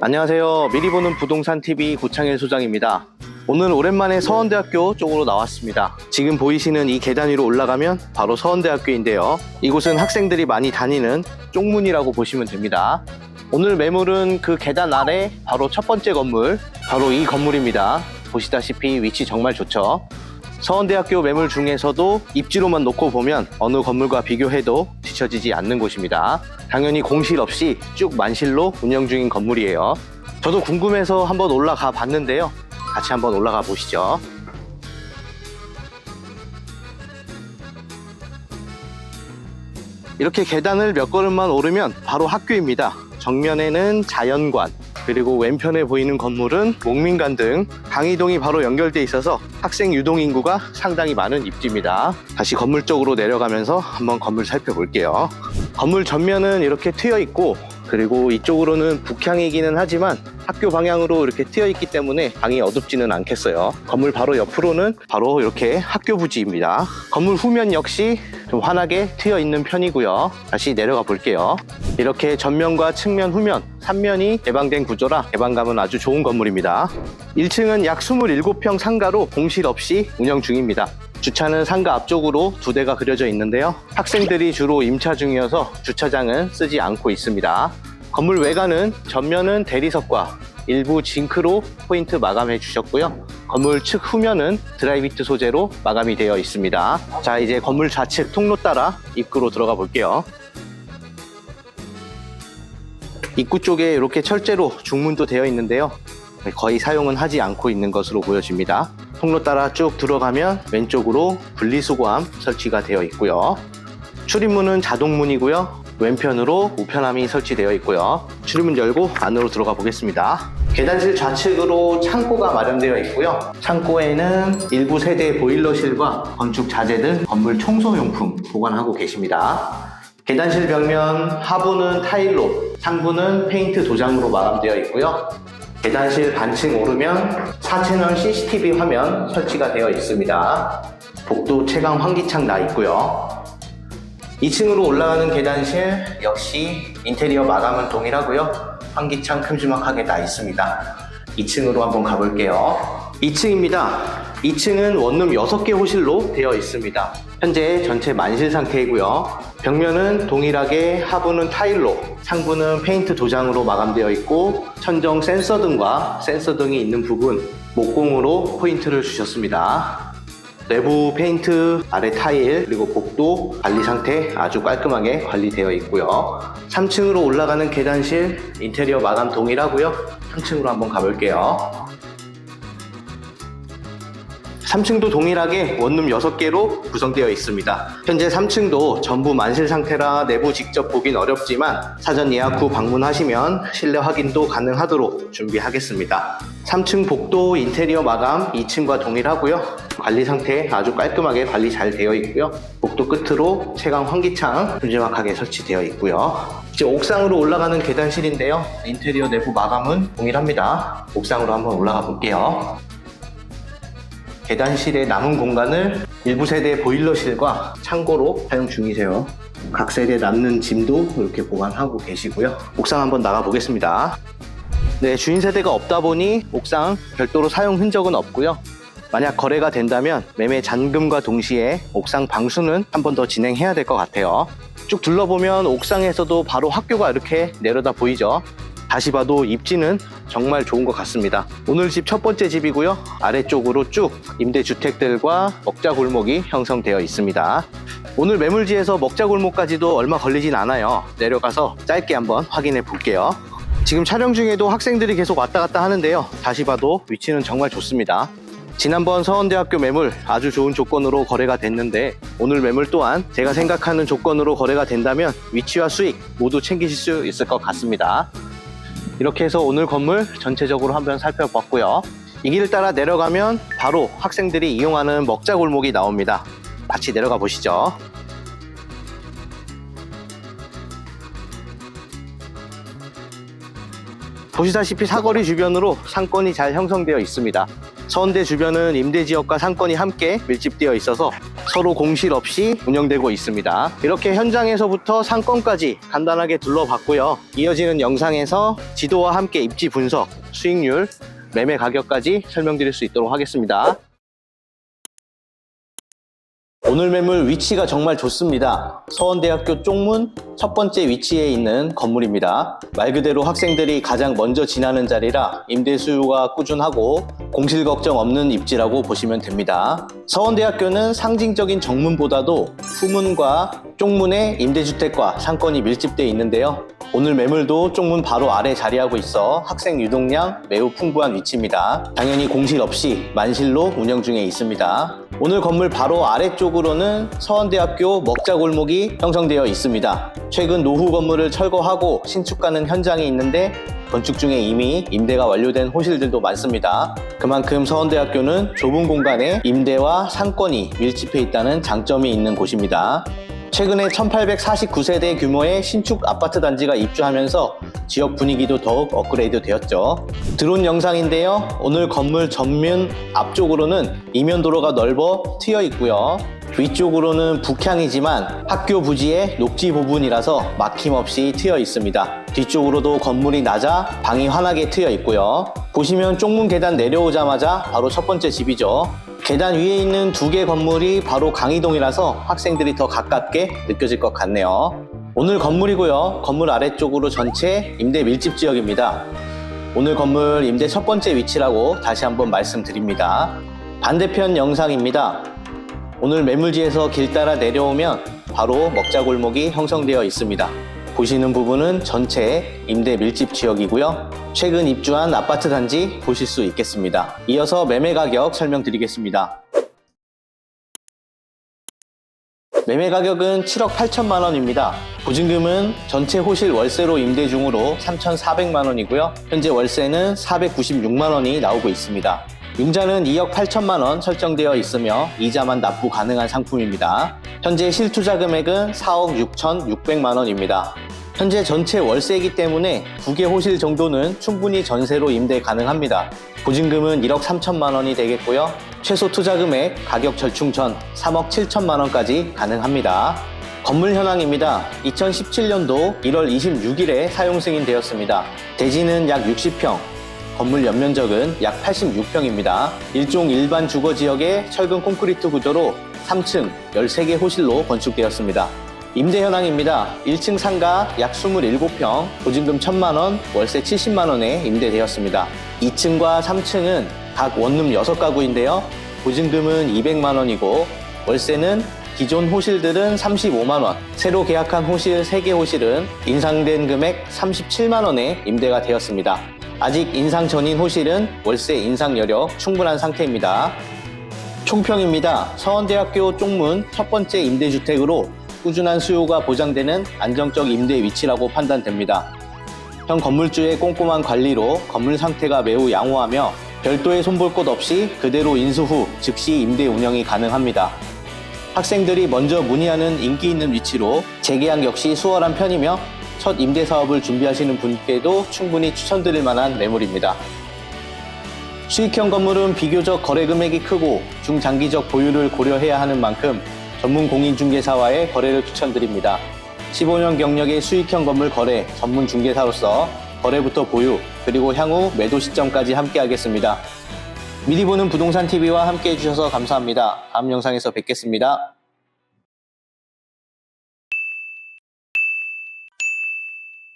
안녕하세요. 미리 보는 부동산 TV 고창일 소장입니다. 오늘 오랜만에 서원대학교 쪽으로 나왔습니다. 지금 보이시는 이 계단 위로 올라가면 바로 서원대학교인데요. 이곳은 학생들이 많이 다니는 쪽문이라고 보시면 됩니다. 오늘 매물은 그 계단 아래 바로 첫 번째 건물, 바로 이 건물입니다. 보시다시피 위치 정말 좋죠. 서원대학교 매물 중에서도 입지로만 놓고 보면 어느 건물과 비교해도 뒤처지지 않는 곳입니다. 당연히 공실 없이 쭉 만실로 운영 중인 건물이에요. 저도 궁금해서 한번 올라가 봤는데요. 같이 한번 올라가 보시죠. 이렇게 계단을 몇 걸음만 오르면 바로 학교입니다. 정면에는 자연관, 그리고 왼편에 보이는 건물은 목민관 등 강의동이 바로 연결돼 있어서 학생 유동 인구가 상당히 많은 입지입니다. 다시 건물 쪽으로 내려가면서 한번 건물 살펴볼게요. 건물 전면은 이렇게 트여 있고 그리고 이쪽으로는 북향이기는 하지만 학교 방향으로 이렇게 트여 있기 때문에 방이 어둡지는 않겠어요. 건물 바로 옆으로는 바로 이렇게 학교 부지입니다. 건물 후면 역시 좀 환하게 트여 있는 편이고요. 다시 내려가 볼게요. 이렇게 전면과 측면, 후면, 3면이 개방된 구조라 개방감은 아주 좋은 건물입니다. 1층은 약 27평 상가로 공실 없이 운영 중입니다. 주차는 상가 앞쪽으로 두 대가 그려져 있는데요. 학생들이 주로 임차 중이어서 주차장은 쓰지 않고 있습니다. 건물 외관은 전면은 대리석과 일부 징크로 포인트 마감해 주셨고요. 건물 측 후면은 드라이비트 소재로 마감이 되어 있습니다. 자, 이제 건물 좌측 통로 따라 입구로 들어가 볼게요. 입구 쪽에 이렇게 철제로 중문도 되어 있는데요. 거의 사용은 하지 않고 있는 것으로 보여집니다. 통로 따라 쭉 들어가면 왼쪽으로 분리수거함 설치가 되어 있고요. 출입문은 자동문이고요. 왼편으로 우편함이 설치되어 있고요. 출입문 열고 안으로 들어가 보겠습니다. 계단실 좌측으로 창고가 마련되어 있고요. 창고에는 일부 세대 보일러실과 건축 자재 등 건물 청소용품 보관하고 계십니다. 계단실 벽면 하부는 타일로, 상부는 페인트 도장으로 마감되어 있고요. 계단실 반층 오르면 4채널 CCTV 화면 설치가 되어 있습니다. 복도 채광 환기창 나 있고요. 2층으로 올라가는 계단실 역시 인테리어 마감은 동일하고요. 환기창 큼지막하게 나 있습니다. 2층으로 한번 가볼게요. 2층입니다. 2층은 원룸 6개 호실로 되어 있습니다. 현재 전체 만실 상태이고요. 벽면은 동일하게 하부는 타일로, 상부는 페인트 도장으로 마감되어 있고 천정 센서 등과 센서 등이 있는 부분 목공으로 포인트를 주셨습니다. 내부 페인트, 아래 타일, 그리고 복도 관리 상태 아주 깔끔하게 관리되어 있고요. 3층으로 올라가는 계단실 인테리어 마감 동일하고요. 3층으로 한번 가볼게요. 3층도 동일하게 원룸 6개로 구성되어 있습니다. 현재 3층도 전부 만실 상태라 내부 직접 보긴 어렵지만 사전 예약 후 방문하시면 실내 확인도 가능하도록 준비하겠습니다. 3층 복도 인테리어 마감 2층과 동일하고요. 관리 상태 아주 깔끔하게 관리 잘 되어 있고요. 복도 끝으로 채광 환기창 큼지막하게 설치되어 있고요. 이제 옥상으로 올라가는 계단실인데요. 인테리어 내부 마감은 동일합니다. 옥상으로 한번 올라가 볼게요. 계단실의 남은 공간을 일부 세대 보일러실과 창고로 사용 중이세요. 각 세대 남는 짐도 이렇게 보관하고 계시고요. 옥상 한번 나가 보겠습니다. 네, 주인 세대가 없다 보니 옥상 별도로 사용 흔적은 없고요. 만약 거래가 된다면 매매 잔금과 동시에 옥상 방수는 한 번 더 진행해야 될 것 같아요. 쭉 둘러보면 옥상에서도 바로 학교가 이렇게 내려다 보이죠. 다시 봐도 입지는 정말 좋은 것 같습니다. 오늘 집 첫 번째 집이고요. 아래쪽으로 쭉 임대주택들과 먹자 골목이 형성되어 있습니다. 오늘 매물지에서 먹자 골목까지도 얼마 걸리진 않아요. 내려가서 짧게 한번 확인해 볼게요. 지금 촬영 중에도 학생들이 계속 왔다 갔다 하는데요. 다시 봐도 위치는 정말 좋습니다. 지난번 서원대학교 매물 아주 좋은 조건으로 거래가 됐는데 오늘 매물 또한 제가 생각하는 조건으로 거래가 된다면 위치와 수익 모두 챙기실 수 있을 것 같습니다. 이렇게 해서 오늘 건물 전체적으로 한번 살펴봤고요. 이 길을 따라 내려가면 바로 학생들이 이용하는 먹자 골목이 나옵니다. 같이 내려가 보시죠. 보시다시피 사거리 주변으로 상권이 잘 형성되어 있습니다. 서원대 주변은 임대 지역과 상권이 함께 밀집되어 있어서 서로 공실 없이 운영되고 있습니다. 이렇게 현장에서부터 상권까지 간단하게 둘러봤고요. 이어지는 영상에서 지도와 함께 입지 분석, 수익률, 매매 가격까지 설명드릴 수 있도록 하겠습니다. 오늘 매물 위치가 정말 좋습니다. 서원대학교 쪽문 첫 번째 위치에 있는 건물입니다. 말 그대로 학생들이 가장 먼저 지나는 자리라 임대 수요가 꾸준하고 공실 걱정 없는 입지라고 보시면 됩니다. 서원대학교는 상징적인 정문보다도 후문과 쪽문에 임대주택과 상권이 밀집되어 있는데요. 오늘 매물도 쪽문 바로 아래 자리하고 있어 학생 유동량 매우 풍부한 위치입니다. 당연히 공실 없이 만실로 운영 중에 있습니다. 오늘 건물 바로 아래쪽으로는 서원대학교 먹자골목이 형성되어 있습니다. 최근 노후 건물을 철거하고 신축가는 현장이 있는데 건축 중에 이미 임대가 완료된 호실들도 많습니다. 그만큼 서원대학교는 좁은 공간에 임대와 상권이 밀집해 있다는 장점이 있는 곳입니다. 최근에 1849세대 규모의 신축 아파트 단지가 입주하면서 지역 분위기도 더욱 업그레이드 되었죠. 드론 영상인데요. 오늘 건물 전면 앞쪽으로는 이면 도로가 넓어 트여 있고요. 위쪽으로는 북향이지만 학교 부지의 녹지 부분이라서 막힘없이 트여 있습니다. 뒤쪽으로도 건물이 낮아 방이 환하게 트여 있고요. 보시면 쪽문 계단 내려오자마자 바로 첫 번째 집이죠. 계단 위에 있는 두 개 건물이 바로 강의동이라서 학생들이 더 가깝게 느껴질 것 같네요. 오늘 건물이고요. 건물 아래쪽으로 전체 임대 밀집 지역입니다. 오늘 건물 임대 첫 번째 위치라고 다시 한번 말씀드립니다. 반대편 영상입니다. 오늘 매물지에서 길 따라 내려오면 바로 먹자골목이 형성되어 있습니다. 보시는 부분은 전체 임대 밀집 지역이고요. 최근 입주한 아파트 단지 보실 수 있겠습니다. 이어서 매매 가격 설명드리겠습니다. 매매 가격은 7억 8천만 원입니다. 보증금은 전체 호실 월세로 임대 중으로 3,400만 원이고요. 현재 월세는 496만 원이 나오고 있습니다. 융자는 2억 8천만 원 설정되어 있으며 이자만 납부 가능한 상품입니다. 현재 실투자 금액은 4억 6천 6백만 원입니다. 현재 전체 월세이기 때문에 두개 호실 정도는 충분히 전세로 임대 가능합니다. 보증금은 1억 3천만 원이 되겠고요. 최소 투자 금액 가격 절충 전 3억 7천만 원까지 가능합니다. 건물 현황입니다. 2017년도 1월 26일에 사용 승인되었습니다. 대지는 약 60평, 건물 연면적은 약 86평입니다. 일종 일반 주거 지역의 철근 콘크리트 구조로 3층 13개 호실로 건축되었습니다. 임대 현황입니다. 1층 상가 약 27평, 보증금 1000만원, 월세 70만원에 임대되었습니다. 2층과 3층은 각 원룸 6가구인데요. 보증금은 200만원이고, 월세는 기존 호실들은 35만원, 새로 계약한 호실 3개 호실은 인상된 금액 37만원에 임대가 되었습니다. 아직 인상 전인 호실은 월세 인상 여력 충분한 상태입니다. 총평입니다. 서원대학교 쪽문 첫 번째 임대주택으로 꾸준한 수요가 보장되는 안정적 임대 위치라고 판단됩니다. 현 건물주의 꼼꼼한 관리로 건물 상태가 매우 양호하며 별도의 손볼 곳 없이 그대로 인수 후 즉시 임대 운영이 가능합니다. 학생들이 먼저 문의하는 인기 있는 위치로 재계약 역시 수월한 편이며 첫 임대 사업을 준비하시는 분께도 충분히 추천드릴 만한 매물입니다. 수익형 건물은 비교적 거래 금액이 크고 중장기적 보유를 고려해야 하는 만큼 전문 공인중개사와의 거래를 추천드립니다. 15년 경력의 수익형 건물 거래 전문 중개사로서 거래부터 보유 그리고 향후 매도 시점까지 함께하겠습니다. 미리 보는 부동산 TV와 함께 해 주셔서 감사합니다. 다음 영상에서 뵙겠습니다.